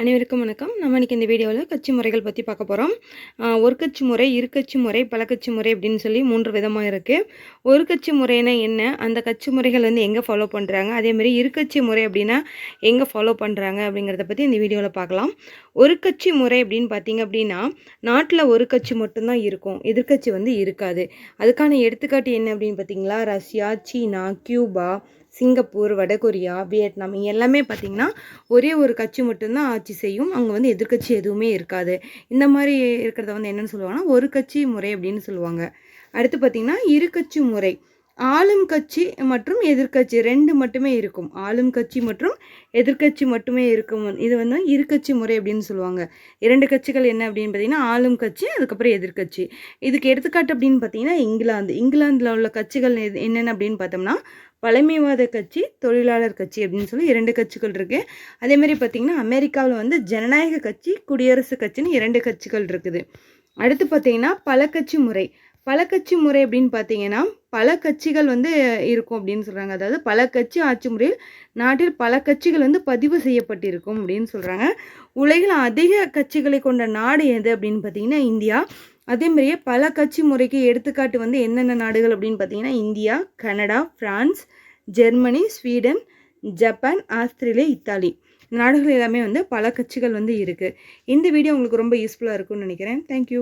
அனைவருக்கும் வணக்கம். நம்ம இன்றைக்கி இந்த வீடியோவில் கட்சி முறைகள் பற்றி பார்க்க போகிறோம் ஒரு கட்சி முறை இரு கட்சி முறை பல கட்சி முறை அப்படின்னு சொல்லி மூன்று விதமாக இருக்குது ஒரு கட்சி முறைனா என்ன? அந்த கட்சி முறைகள் வந்து எங்கே ஃபாலோ பண்ணுறாங்க அதேமாதிரி இரு கட்சி முறை அப்படின்னா எங்கே ஃபாலோ பண்ணுறாங்க அப்படிங்கிறத பற்றி இந்த வீடியோவில் பார்க்கலாம். ஒரு கட்சி முறை அப்படின்னு பார்த்தீங்க அப்படின்னா நாட்டில் ஒரு கட்சி மட்டும்தான் இருக்கும். எதிர்கட்சி வந்து இருக்காது. அதுக்கான எடுத்துக்காட்டு என்ன அப்படின்னு பார்த்தீங்களா? ரஷ்யா சீனா கியூபா சிங்கப்பூர் வடகொரியா வியட்நாம் எல்லாமே பார்த்திங்கன்னா ஒரே ஒரு கட்சி மட்டும்தான் ஆட்சி செய்யும். அங்கே வந்து எதிர்கட்சி எதுவுமே இருக்காது. இந்த மாதிரி இருக்கிறத வந்து என்னென்னு சொல்லுவாங்கன்னா ஒரு கட்சி முறை அப்படின்னு சொல்லுவாங்க. அடுத்து பார்த்திங்கன்னா இரு கட்சி முறை. ஆளும் கட்சி மற்றும் எதிர்கட்சி ரெண்டு மட்டுமே இருக்கும். ஆளும் கட்சி மற்றும் எதிர்கட்சி மட்டுமே இருக்கும். இது வந்து இரு கட்சி முறை அப்படின்னு சொல்லுவாங்க. இரண்டு கட்சிகள் என்ன அப்படின்னு பார்த்தீங்கன்னா ஆளும் கட்சி அதுக்கப்புறம் எதிர்கட்சி இதுக்கு எடுத்துக்காட்டு அப்படின்னு பார்த்தீங்கன்னா இங்கிலாந்து. இங்கிலாந்தில் உள்ள கட்சிகள் என்னென்ன அப்படின்னு பார்த்தோம்னா பழமைவாத கட்சி தொழிலாளர் கட்சி அப்படின்னு சொல்லி இரண்டு கட்சிகள் இருக்குது அதேமாதிரி பார்த்திங்கன்னா அமெரிக்காவில் வந்து ஜனநாயக கட்சி குடியரசு கட்சின்னு இரண்டு கட்சிகள் இருக்குது. அடுத்து பார்த்திங்கன்னா பல கட்சி முறை. பல கட்சி முறை அப்படின்னு பார்த்தீங்கன்னா பல கட்சிகள் வந்து இருக்கும் அப்படின்னு சொல்கிறாங்க அதாவது பல கட்சி ஆட்சி முறையில் நாட்டில் பல கட்சிகள் வந்து பதிவு செய்யப்பட்டிருக்கும் அப்படின்னு சொல்கிறாங்க உலகில் அதிக கட்சிகளை கொண்ட நாடு எது அப்படின்னு பார்த்தீங்கன்னா இந்தியா. அதே மாதிரியே பல கட்சி முறைக்கு எடுத்துக்காட்டு வந்து என்னென்ன நாடுகள் அப்படின்னு பார்த்தீங்கன்னா India Canada France Germany Sweden Japan Australia Italy. நாடுகள் எல்லாமே வந்து பல கட்சிகள் வந்து இருக்குது இந்த வீடியோ உங்களுக்கு ரொம்ப யூஸ்ஃபுல்லாக இருக்கும்னு நினைக்கிறேன். தேங்க்யூ